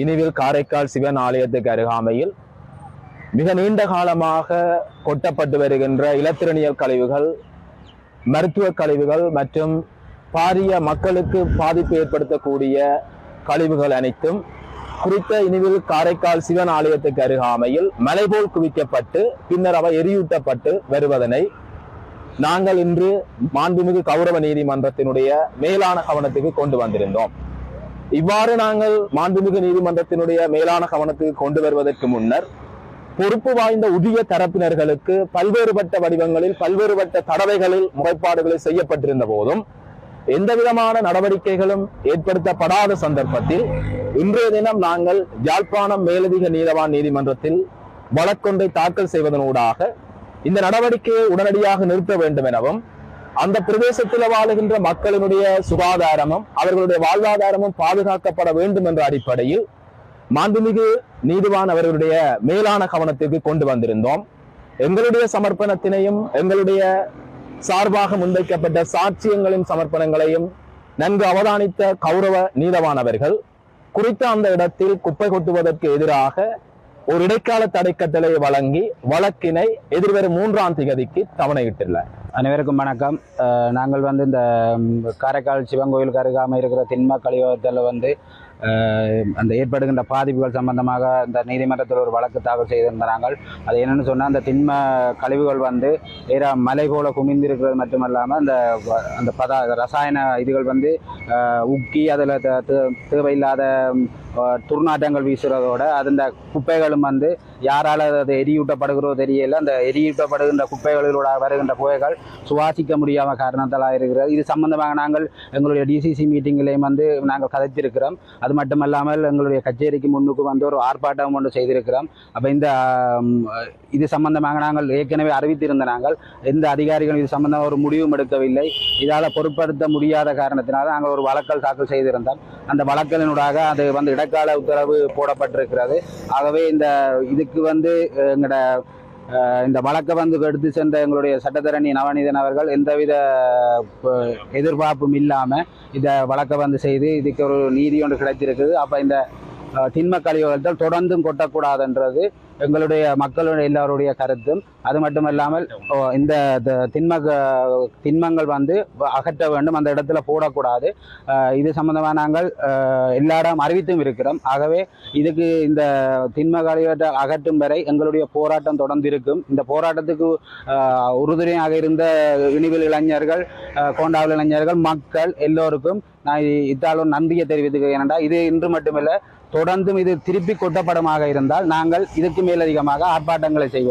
இனிவில் காரைக்கால் சிவன் ஆலயத்துக்கு அருகாமையில் மிக நீண்ட காலமாக கொட்டப்பட்டு வருகின்ற இலத்திரனியல் கழிவுகள் மருத்துவ கழிவுகள் மற்றும் பாரிய மக்களுக்கு பாதிப்பு ஏற்படுத்தக்கூடிய கழிவுகள் அனைத்தும் குறித்த இனிவில் காரைக்கால் சிவன் ஆலயத்துக்கு அருகாமையில் மலைபோல் குவிக்கப்பட்டு பின்னர் அவை எரியூட்டப்பட்டு வருவதனை நாங்கள் இன்று மாண்புமிகு கௌரவ நீதிமன்றத்தினுடைய மேலான கவனத்துக்கு கொண்டு வந்திருந்தோம். இவ்வாறு நாங்கள் மாண்புமிகு நீதிமன்றத்தினுடைய மேலான கவனத்துக்கு கொண்டு வருவதற்கு முன்னர் பொறுப்பு வாய்ந்த உரிய தரப்பினர்களுக்கு பல்வேறுபட்ட வடிவங்களில் பல்வேறுபட்ட தடவைகளில் முறைப்பாடுகளை செய்யப்பட்டிருந்த போதும் எந்த விதமான நடவடிக்கைகளும் ஏற்படுத்தப்படாத சந்தர்ப்பத்தில் இன்றைய தினம் நாங்கள் யாழ்ப்பாணம் மேலதிக நீதவான் நீதிமன்றத்தில் வழக்கொன்றை தாக்கல் செய்வதனூடாக இந்த நடவடிக்கையை உடனடியாக நிறுத்த வேண்டும் எனவும் அந்த பிரதேசத்தில் வாழுகின்ற மக்களினுடைய சுகாதாரமும் அவர்களுடைய வாழ்வாதாரமும் பாதுகாக்கப்பட வேண்டும் என்ற அடிப்படையில் மாண்புமிகு நீதிவான் அவர்களுடைய மேலான கவனத்திற்கு கொண்டு வந்திருந்தோம். எங்களுடைய சமர்ப்பணத்தினையும் எங்களுடைய சார்பாக முன்வைக்கப்பட்ட சாட்சியங்களின் சமர்ப்பணங்களையும் நன்கு அவதானித்த கௌரவ நீதவானவர்கள் குறித்த அந்த இடத்தில் குப்பை கொட்டுவதற்கு எதிராக ஒரு இடைக்கால தடை கட்டளை வழங்கி வழக்கினை எதிர்வரும் மூன்றாம் திகதிக்கு தவணையிட்டுள்ளார். அனைவருக்கும் வணக்கம். நாங்கள் வந்து இந்த காரைக்கால் சிவன் கோயிலுக்கு அருகாமல் இருக்கிற திண்ம கழிவகத்தில் வந்து அந்த ஏற்படுகின்ற பாதிப்புகள் சம்பந்தமாக இந்த நீதிமன்றத்தில் ஒரு வழக்கு தாக்கல் செய்திருந்த நாங்கள் அது என்னென்னு சொன்னால் அந்த திண்ம கழிவுகள் வந்து ஏறா மலை போல குமிந்திருக்கிறது மட்டுமல்லாமல் அந்த அந்த பதா ரசாயன இதுகள் வந்து உக்கி அதில் தேவையில்லாத ம், அஹ், துர்நாற்றங்கள் வீசுறதோட அந்த குப்பைகளும் வந்து யாரால் அது எரியூட்டப்படுகிறதோ தெரியல அந்த எரியூட்டப்படுகின்ற குப்பைகளோட வருகின்ற புகைகள் சுவாசிக்க முடியாத காரணத்தால் இருக்கிறது. இது சம்பந்தமாக நாங்கள் எங்களுடைய டிசிசி மீட்டிங்கிலையும் வந்து நாங்கள் கதைத்திருக்கிறோம். அது மட்டுமல்லாமல் எங்களுடைய கச்சேரிக்கு முன்னுக்கு வந்து ஒரு ஆர்ப்பாட்டம் ஒன்று செய்திருக்கிறோம். அப்போ இந்த இது சம்பந்தமாக நாங்கள் ஏற்கனவே அறிவித்திருந்த நாங்கள் எந்த அதிகாரிகளும் இது சம்பந்தமாக ஒரு முடிவும் எடுக்கவில்லை. இதால் பொருட்படுத்த முடியாத காரணத்தினால் நாங்கள் ஒரு வழக்கல் தாக்கல் செய்திருந்தோம். அந்த வழக்கலினூடாக அது வந்து இடைக்கால உத்தரவு போடப்பட்டிருக்கிறது. ஆகவே இந்த இதுக்கு வந்து எங்களோட இந்த வழக்கை வந்து எடுத்து சென்ற எங்களுடைய சட்டத்தரணி நவநீதன் அவர்கள் எந்தவித எதிர்பார்ப்பும் இல்லாமல் இந்த வழக்கை வந்து செய்து இதுக்கு ஒரு நீதி ஒன்று கிடைத்திருக்குது. அப்போ இந்த திண்ம கழிவுகள் தொடர்ந்தும் கொட்டக்கூடாதுன்றது எங்களுடைய மக்களுடைய எல்லாருடைய கருத்தும். அது மட்டுமல்லாமல் இல்லாமல் இந்த த- திண்ம க- திண்மங்கள் வந்து அகற்ற வேண்டும் அந்த இடத்துல போடக்கூடாது. இது சம்பந்தமாக நாங்கள் எல்லாரும் அறிவித்தும் இருக்கிறோம். ஆகவே இதுக்கு இந்த திண்ம கழிவற்ற அகற்றும் வரை எங்களுடைய போராட்டம் தொடர்ந்து இருக்கும் இந்த போராட்டத்துக்கு உறுதுணையாக இருந்த இனிவில் இளைஞர்கள் கோண்டாவில் இளைஞர்கள் மக்கள் எல்லோருக்கும் நான் இத்தாலும் நன்றியை தெரிவித்துக்கிறேன். ஏனென்றா இது இன்று மட்டுமில்லை தொடர்ந்தும் இது திருப்பி கொட்டப்படமாக இருந்தால் நாங்கள் இதுக்கு மேலதிகமாக ஆர்ப்பாட்டங்களை செய்வோம்.